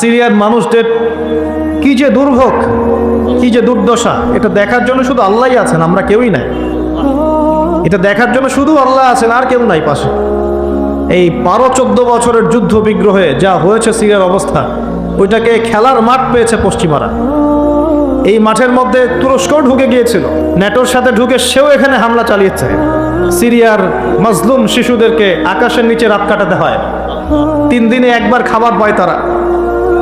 সিরিয়ার মানুষদের কি যে দুর্ভোগ কি যে দুর্দশা, এটা দেখার জন্য শুধু আল্লাহই আছেন, আমরা কেউই নাই। এটা দেখার জন্য শুধু আল্লাহ আছেন, আর কেউ নাই পাশে। এই বারো চোদ্দ বছরের যুদ্ধ বিগ্রহে যা হয়েছে সিরিয়ার অবস্থা, ওইটাকে খেলার মাঠ পেয়েছে পশ্চিমারা। এই মাঠের মধ্যে তুরস্ক ঢুকে গিয়েছিল। ন্যাটোর সাথে ঢুকে সেও এখানে হামলা চালিয়েছে। সিরিয়ার মজলুম শিশুদেরকে আকাশের নিচে রাত কাটাতে হয়। তিন দিনে একবার খাবার পায় তারা।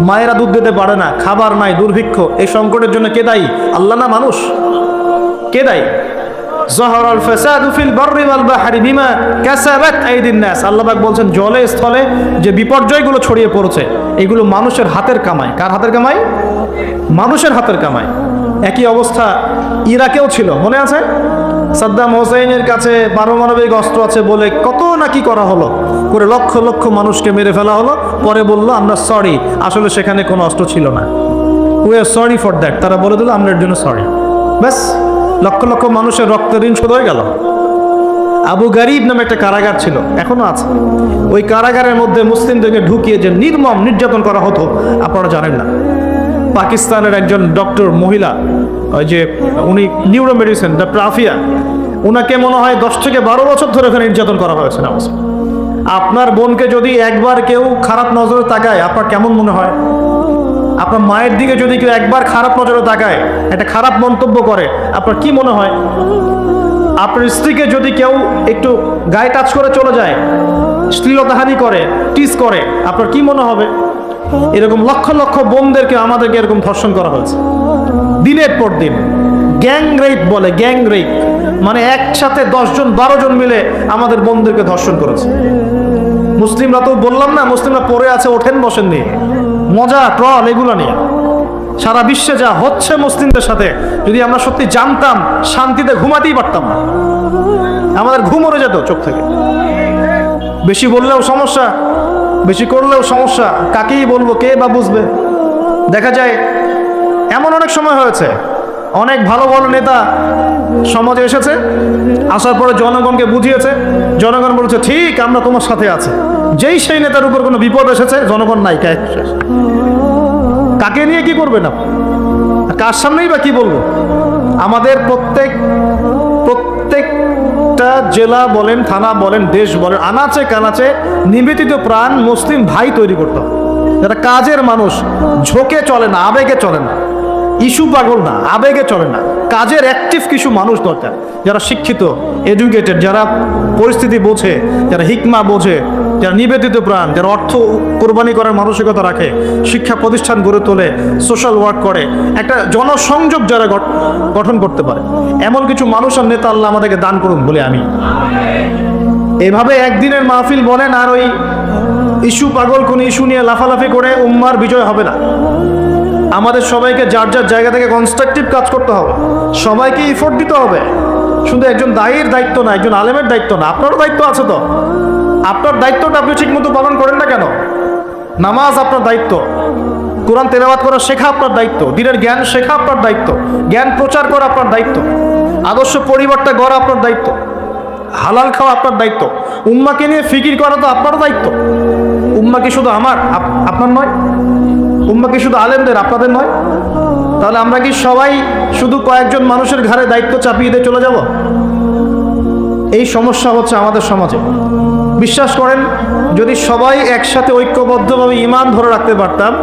মায়েরা দুধ দিতে পারে না, খাবার নাই, দুর্ভিক্ষ, এই সংকটের জন্য কে দায়ী? আল্লাহ না মানুষ? কে দায়ী? জহর আল ফাসাদু বলছেন, জলে, স্থলে যে বিপর্যয়গুলো ছড়িয়ে পড়েছে, এগুলো মানুষের হাতের কামাই। কার হাতের কামাই? মানুষের হাতের একই অবস্থা ইরাকেও ছিল, মনে আছে? সাদ্দাম কাছে পারমাণবিক অস্ত্র আছে বলে কত নাকি করা হলো? করে লক্ষ লক্ষ মানুষকে মেরে ফেলা হলো। পরে বলল, আমরা সরি আসলে সেখানে কোনো অস্ত্র ছিল না। We are sorry for that তারা বলে দিল, আমরা এর জন্য সরি ব্যাস, লক্ষ লক্ষ মানুষের রক্তের ঋণ শোধ হয়ে গেল। আবু গারিব নামে একটা কারাগার ছিল, এখনও আছে। ওই কারাগারের মধ্যে মুসলিমদেরকে ঢুকিয়ে যে নির্মম নির্যাতন করা হতো, আপনারা জানেন না। পাকিস্তানের একজন ডক্টর মহিলা, ওই যে উনি নিউরো মেডিসিন ডক্টর আফিয়া ওনাকে মনে হয় দশ থেকে বারো বছর ধরে ওখানে নির্যাতন করা হয়েছে না আপনার বোনকে যদি একবার কেউ খারাপ নজরে তাকায়, আপনার কেমন মনে হয়? আপনার মায়ের দিকে যদি কেউ একবার খারাপ নজরে তাকায়, একটা খারাপ মন্তব্য করে, আপনার কি মনে হয়? আপনার স্ত্রীকে যদি কেউ একটু গায়ে টাচ করে চলে যায় শ্লীলতাহানি করে, টিস করে, আপনার কি মনে হবে? এরকম লক্ষ লক্ষ বোনদেরকে আমাদেরকে এরকম ধর্ষণ করা হয়েছে। দিনের পর দিন। গ্যাং রেপ বলে, গ্যাং রেপ। মানে একসাথে দশজন বারো জন মিলে আমাদের বন্ধুকে ধর্ষণ করেছে। মুসলিমরা তো বললাম না, মুসলিমরা পড়ে আছে, ওঠেন বসেন নিয়ে মজা, ট্রল, এগুলো নিয়ে। সারা বিশ্বে যা হচ্ছে মুসলিমদের সাথে, যদি আমরা সত্যি জানতাম, শান্তিতে ঘুমাতেই পারতাম না। আমাদের ঘুম উড়ে যেত চোখ থেকে। বেশি বললেও সমস্যা, বেশি করলেও সমস্যা। কাকেই বলব, কে বা বুঝবে? দেখা যায়, এমন অনেক সময় হয়েছে অনেক ভালো ভালো নেতা সমাজে এসেছে। আসার পরে জনগণকে বুঝিয়েছে। জনগণ বলেছে, ঠিক, আমরা তোমার সাথে আছি। যেই সেই নেতার উপর কোনো বিপদ এসেছে, জনগণ নাই কাকে নিয়ে কি করবে না কার সামনেই বা কি বলব? আমাদের প্রত্যেক, প্রত্যেকটা জেলা বলেন, থানা বলেন, দেশ বলেন, আনাচে কানাচে নিবেদিত প্রাণ মুসলিম ভাই তৈরি করতে হবে। যারা কাজের মানুষ, ঝোঁকে চলে না, আবেগে চলে না। ইস্যু পাগল না, আবেগে চলে না। কাজের অ্যাক্টিভ কিছু মানুষ দরকার, যারা শিক্ষিত এডুকেটেড যারা পরিস্থিতি বোঝে, যারা হিকমা বোঝে, যারা নিবেদিত প্রাণ, যারা অর্থ কোরবানি করার মানসিকতা রাখে, শিক্ষা প্রতিষ্ঠান গড়ে তোলে সোশ্যাল ওয়ার্ক করে। একটা জনসংযোগ যারা গঠ- গঠন করতে পারে। এমন কিছু মানুষ আর নেতা আল্লাহ আমাদেরকে দান করুন বলে আমি। এভাবে একদিনের মাহফিল বলেন আর ওই ইস্যু পাগল কোন ইস্যু নিয়ে লাফালাফি করে উম্মার বিজয় হবে না। আমাদের সবাইকে যার যার জায়গা থেকে কনস্ট্রাকটিভ কাজ করতে হবে। সবাইকে ইফোর্ট দিতে হবে। শুধু একজন দায়ীর দায়িত্ব না, একজন আলেমের দায়িত্ব না, আপনারও দায়িত্ব আছে তো। আপনার দায়িত্বটা আপনি ঠিকমতো পালন করেন না কেন? নামাজ আপনার দায়িত্ব। কোরআন তেলাওয়াত করা শেখা আপনার দায়িত্ব। দিনের জ্ঞান শেখা আপনার দায়িত্ব। জ্ঞান প্রচার করা আপনার দায়িত্ব। আদর্শ পরিবারটা গড়া আপনার দায়িত্ব। হালাল খাওয়া আপনার দায়িত্ব। উম্মাকে নিয়ে ফিকির করা তো আপনারও দায়িত্ব। উম্মা কি শুধু আমার? আপ- আপনার নয়। উম্মা কি শুধু আলেমদের, আপনাদের নয়? তাহলে আমরা কি সবাই শুধু কয়েকজন মানুষের ঘাড়ে দায়িত্ব চাপিয়ে দিয়ে চলে যাব? এই সমস্যা হচ্ছে আমাদের সমাজে। বিশ্বাস করেন, যদি সবাই একসাথে ঐক্যবদ্ধভাবে ইমান ধরে রাখতে পারতাম,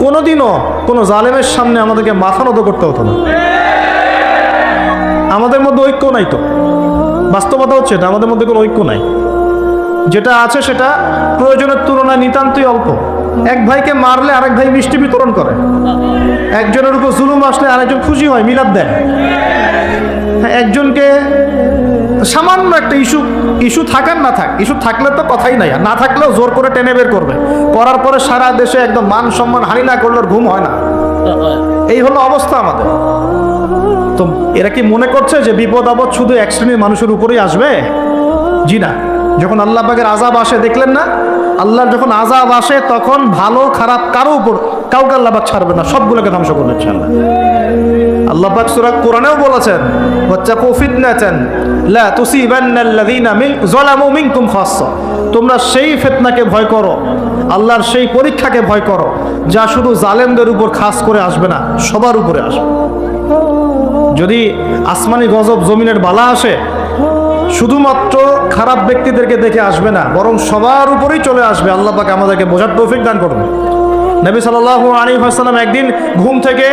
কোনোদিনও কোনো জালেমের সামনে আমাদেরকে মাথা নত করতে হতো না। আমাদের মধ্যে ঐক্য নাই তো। বাস্তবতা হচ্ছে এটা, আমাদের মধ্যে কোনো ঐক্য নাই। যেটা আছে সেটা প্রয়োজনের তুলনায় নিতান্তই অল্প। এক ভাইকে মারলে আরেক ভাই মিষ্টি বিতরণ করে। একজনের উপর জুলুম আসলে আরেকজন খুশি হয়, মিলাদ দেয়। একজনকে সামান্য একটা ইস্যু ইস্যু থাকার না থাক, ইস্যু থাকলে তো কথাই নাই। না থাকলেও জোর করে টেনে বের করবে। করার পরে সারা দেশে একদম মান সম্মান হানি না করলে ঘুম হয় না। এই হলো অবস্থা আমাদের। তো এরা কি মনে করছে যে বিপদ আপদ শুধু এক শ্রেণির মানুষের উপরেই আসবে? জি না। যখন আল্লাহ পাকের আজাব আসে, দেখলেন না? আল্লাহর যখন আজাব আসে, তখন ভালো, খারাপ কারও উপর কাউকে আল্লাহ পাক ছাড়বে না। সবগুলোকে ধ্বংস করবে ইনশাআল্লাহ আল্লাহ। পাক সূরা কোরআনেও বলেছেন তুসিবান্নাল্লাযীনা মিন যালামু তোমরা সেই ফিতনাকে ভয় করো, আল্লাহর সেই পরীক্ষাকে ভয় করো, যা শুধু জালেমদের উপর খাস করে আসবে না, সবার উপরে আসবে। যদি আসমানি গজব জমিনের বালা আসে শুধুমাত্র খারাপ ব্যক্তিদেরকে দেখে আসবে না, বরং সবার উপরেই চলে আসবে। আল্লাহ পাক আমাদেরকে বোঝার তৌফিক দান করবে নবী সাল্লাল্লাহু আলাইহি ওয়াসাল্লাম একদিন ঘুম থেকে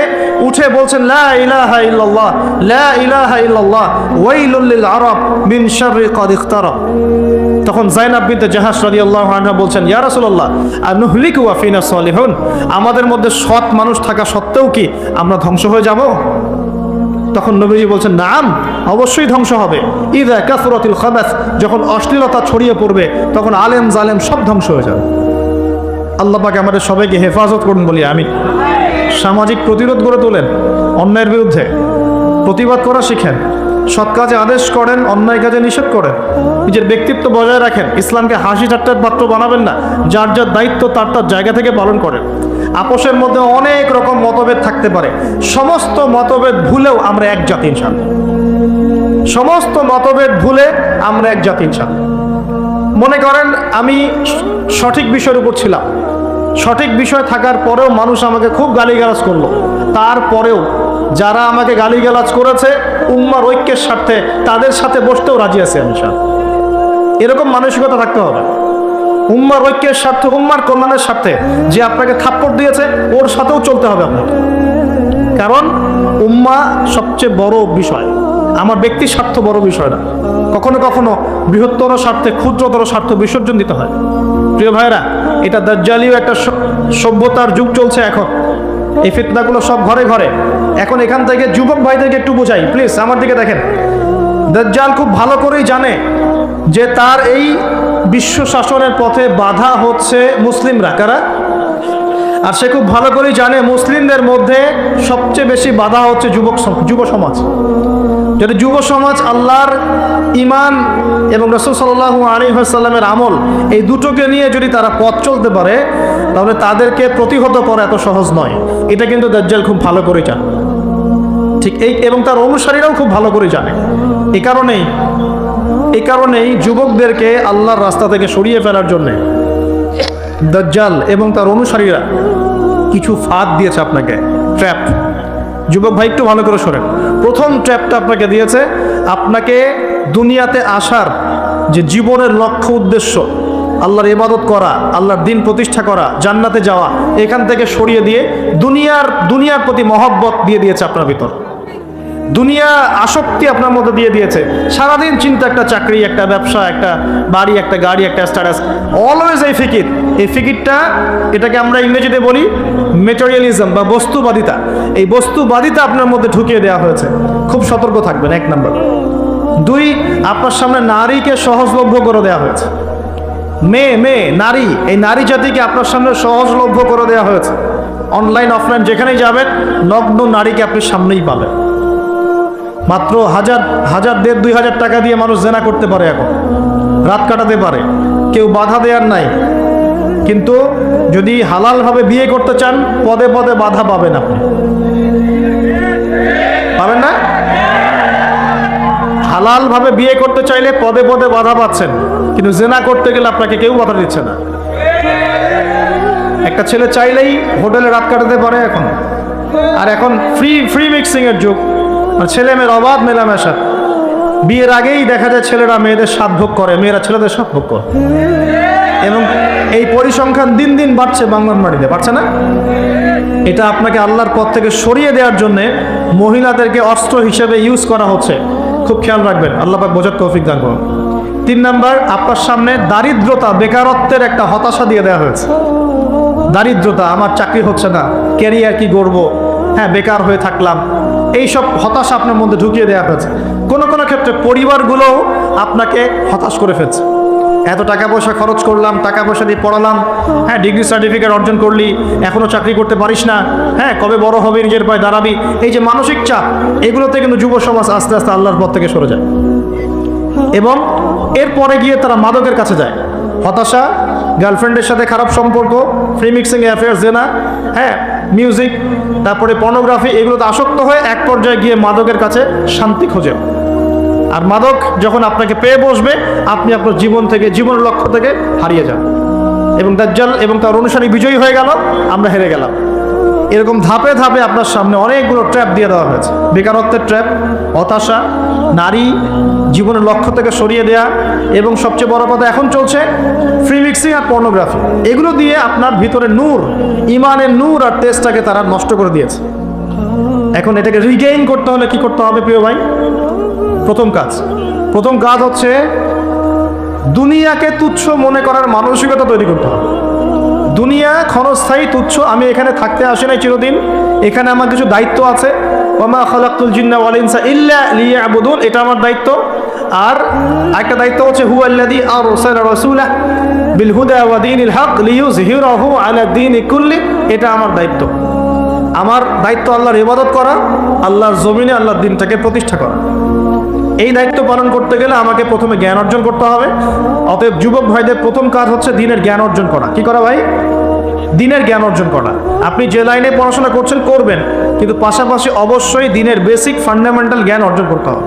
উঠে বলছেন, লা ইলাহা ইল্লাল্লাহ, লা ইলাহা ইল্লাল্লাহ, ওয়াইলুল লিল আরব মিন শাররি ক্বাদ ইখতারাব তখন জাইনাব বিনতে জাহাজ রাদিয়াল্লাহু আনহা বলছেন, ইয়া রাসূলুল্লাহ আনুহলিকু ওয়া ফিনা সালিহুন? আমাদের মধ্যে সৎ মানুষ থাকা সত্ত্বেও কি আমরা ধ্বংস হয়ে যাব? তখন নবীজি বলছেন, নাম অবশ্যই ধ্বংস হবে। ইদা কাসরাতিল খাবাস, যখন অশ্লীলতা ছড়িয়ে পড়বে, তখন আলেম জালেম সব ধ্বংস হয়ে যাবে। আল্লাহ পাকে আমাদের সবাইকে হেফাজত করুন বলি আমি সামাজিক প্রতিরোধ গড়ে তোলেন, অন্যায়ের বিরুদ্ধে প্রতিবাদ করা শিখেন। সৎ কাজে আদেশ করেন, অন্যায় কাজে নিষেধ করেন। নিজের ব্যক্তিত্ব বজায় রাখেন। ইসলামকে হাসি ঠাট্টার পাত্র বানাবেন না। যার যার দায়িত্ব, তার তার জায়গা থেকে পালন করেন। আপোষের মধ্যে অনেক রকম মতভেদ থাকতে পারে। সমস্ত মতভেদ ভুলেও আমরা এক জাতি ইনশাল্লাহ সমস্ত মতভেদ ভুলে আমরা এক জাতি ইনশাল্লাহ মনে করেন, আমি সঠিক বিষয়ের উপর ছিলাম। সঠিক বিষয় থাকার পরেও মানুষ আমাকে খুব গালিগালাজ করল। তারপরেও যারা আমাকে গালিগালাজ করেছে, উম্মার ঐক্যের স্বার্থে তাদের সাথে বসতেও রাজি আছে আমি এরকম মানসিকতা থাকতে হবে। উম্মার ঐক্যের স্বার্থে, উম্মার কল্যাণের স্বার্থে যে আপনাকে থাপ্পড় দিয়েছে, ওর সাথেও চলতে হবে আপনাকে। কারণ উম্মা সবচেয়ে বড় বিষয়, আমার ব্যক্তি স্বার্থ বড় বিষয় না। কখনো কখনো বৃহত্তর স্বার্থে ক্ষুদ্রতর স্বার্থ বিসর্জন দিতে হয়। প্রিয় ভাইরা এটা দাজ্জালীয় একটা সভ্যতার যুগ চলছে এখন। এই ফিতনাগুলো সব ঘরে ঘরে। এখন এখান থেকে যুবক ভাইদেরকে একটু বোঝাই। প্লিজ, আমার দিকে দেখেন। দাজ্জাল খুব ভালো করেই জানে যে তার এই বিশ্ব শাসনের পথে বাধা হচ্ছে মুসলিমরা। কারা? আর সে খুব ভালো করেই জানে মুসলিমদের মধ্যে সবচেয়ে বেশি বাধা হচ্ছে যুবক যুব সমাজ। যদি যুব সমাজ আল্লাহর ইমান এবং রসুল সাল্লাহ আলী সাল্লামের আমল, এই দুটোকে নিয়ে যদি তারা পথ চলতে পারে, তাহলে তাদেরকে প্রতিহত করা এত সহজ নয়। এটা কিন্তু দাজ্জাল খুব ভালো করে জানে। ঠিক এই এবং তার অনুসারীরাও খুব ভালো করে জানে। এ কারণেই এই কারণেই যুবকদেরকে আল্লাহর রাস্তা থেকে সরিয়ে ফেলার জন্যে দাজ্জাল এবং তার অনুসারীরা কিছু ফাঁদ দিয়েছে আপনাকে। ট্র্যাপ। যুবক ভাই, একটু ভালো করে শোনেন। প্রথম ট্র্যাপটা আপনাকে দিয়েছে আপনাকে দুনিয়াতে আসার যে জীবনের লক্ষ্য উদ্দেশ্য, আল্লাহর ইবাদত করা, আল্লাহর দিন প্রতিষ্ঠা করা, জান্নাতে যাওয়া, এখান থেকে সরিয়ে দিয়ে দুনিয়ার দুনিয়ার প্রতি মহব্বত দিয়ে দিয়েছে আপনার ভিতর। দুনিয়া আসক্তি আপনার মধ্যে দিয়ে দিয়েছে। সারাদিন চিন্তা, একটা চাকরি, একটা ব্যবসা, একটা বাড়ি, একটা গাড়ি, একটা স্ট্যাটাস অলওয়েজ এই ফিকির। এই ফিকিরটা, এটাকে আমরা ইংরেজিতে বলি মেটেরিয়ালিজম বা বস্তুবাদিতা। এই বস্তুবাদিতা আপনার মধ্যে ঢুকিয়ে দেওয়া হয়েছে। খুব সতর্ক থাকবেন, এক নম্বর। দুই, আপনার সামনে নারীকে সহজলভ্য করে দেওয়া হয়েছে। মেয়ে মেয়ে, নারী, এই নারী জাতিকে আপনার সামনে সহজলভ্য করে দেওয়া হয়েছে। অনলাইন, অফলাইন, যেখানেই যাবেন, নগ্ন নারীকে আপনি সামনেই পাবেন। মাত্র হাজার হাজার দেড়, দুই হাজার টাকা দিয়ে মানুষ জেনা করতে পারে এখন। রাত কাটাতে পারে। কেউ বাধা দেওয়ার নাই। কিন্তু যদি হালালভাবে বিয়ে করতে চান, পদে পদে বাধা পাবেন আপনি। পাবেন না? হালালভাবে বিয়ে করতে চাইলে পদে পদে বাধা পাচ্ছেন, কিন্তু জেনা করতে গেলে আপনাকে কেউ বাধা দিচ্ছে না। একটা ছেলে চাইলেই হোটেলে রাত কাটাতে পারে এখন। আর এখন ফ্রি ফ্রি মিক্সিং এর যুগ। ছেলে মেয়ের অবাধ মেলামেশা। বিয়ের আগেই দেখা যায় ছেলেরা মেয়েদের স্বাদ ভোগ করে, মেয়েরা ছেলেদের স্বাদ ভোগ করে। এবং এই পরিসংখ্যান দিন দিন বাড়ছে বাংলার মাটিতে বাড়ছে না? এটা আপনাকে আল্লাহর পথ থেকে সরিয়ে দেওয়ার জন্য মহিলাদেরকে অস্ত্র হিসেবে ইউজ করা হচ্ছে। খুব খেয়াল রাখবেন, আল্লাহ পাক বোঝার তৌফিক দান করুন। তিন নাম্বার, আপনার সামনে দারিদ্রতা, বেকারত্বের একটা হতাশা দিয়ে দেওয়া হয়েছে। দারিদ্রতা, আমার চাকরি হচ্ছে না ক্যারিয়ার কি গড়ব? হ্যাঁ বেকার হয়ে থাকলাম। এইসব হতাশা আপনার মধ্যে ঢুকিয়ে দেওয়া হয়েছে। কোনো কোনো ক্ষেত্রে পরিবারগুলোও আপনাকে হতাশ করে ফেলছে। এত টাকা পয়সা খরচ করলাম, টাকা পয়সা দিয়ে পড়ালাম। হ্যাঁ ডিগ্রি সার্টিফিকেট অর্জন করলি এখনও চাকরি করতে পারিস না। হ্যাঁ কবে বড় হবে, নিজের পায়ে দাঁড়াবি। এই যে মানসিক চাপ, এগুলোতে কিন্তু যুব সমাজ আস্তে আস্তে আল্লাহর পথ থেকে সরে যায়। এবং এরপরে গিয়ে তারা মাদকের কাছে যায়। হতাশা, গার্লফ্রেন্ডের সাথে খারাপ সম্পর্ক ফ্রি মিক্সিং অ্যাফেয়ার্স দেনা হ্যাঁ মিউজিক তারপরে পর্নোগ্রাফি এগুলোতে আসক্ত হয়ে এক পর্যায়ে গিয়ে মাদকের কাছে শান্তি খোঁজে। আর মাদক যখন আপনাকে পেয়ে বসবে, আপনি আপনার জীবন থেকে, জীবনের লক্ষ্য থেকে হারিয়ে যান এবং দাজ্জাল এবং তার অনুসারী বিজয়ী হয়ে গেল, আমরা হেরে গেলাম। এরকম ধাপে ধাপে আপনার সামনে অনেকগুলো ট্র্যাপ দিয়ে দেওয়া হয়েছে। বেকারত্বের ট্র্যাপ, হতাশা, নারী, জীবনের লক্ষ্য থেকে সরিয়ে দেয়া, এবং সবচেয়ে বড় কথা এখন চলছে ফ্রি মিক্সিং আর পর্নোগ্রাফি এগুলো দিয়ে আপনার ভিতরে নূর, ইমানের নূর আর তেজটাকে তারা নষ্ট করে দিয়েছে। এখন এটাকে রিগেইন করতে হলে কি করতে হবে প্রিয় ভাই? প্রথম কাজ। প্রথম কাজ হচ্ছে দুনিয়াকে তুচ্ছ মনে করার মানসিকতা তৈরি করতে হবে। দুনিয়া ক্ষণস্থায়ী তুচ্ছ, আমি এখানে থাকতে আসি নাই চিরদিন। এখানে আমার কিছু দায়িত্ব আছে। ওমা খালাকুল জিন্না ওয়াল ইনসা ইল্লা লিয়াবুদুন, এটা আমার দায়িত্ব। আর একটা দায়িত্ব হচ্ছে হু আল্লাযী আরসালা রাসূলা বিল হুদা ওয়া দীনিল হক লিইয়ুযহিরাহু আলা দীনি কুল্লি, এটা আমার দায়িত্ব। আমার দায়িত্ব আল্লাহর ইবাদত করা, আল্লাহর জমিনে আল্লাহর দিনটাকে প্রতিষ্ঠা করা। এই দায়িত্ব পালন করতে গেলে আমাকে প্রথমে জ্ঞান অর্জন করতে হবে। অতএব যুবক ভাইদের প্রথম কাজ হচ্ছে দিনের জ্ঞান অর্জন করা। কি করা ভাই? দিনের জ্ঞান অর্জন করা। আপনি যে লাইনে পড়াশোনা করছেন, করবেন। কিন্তু পাশাপাশি অবশ্যই দিনের বেসিক ফান্ডামেন্টাল জ্ঞান অর্জন করতে হবে।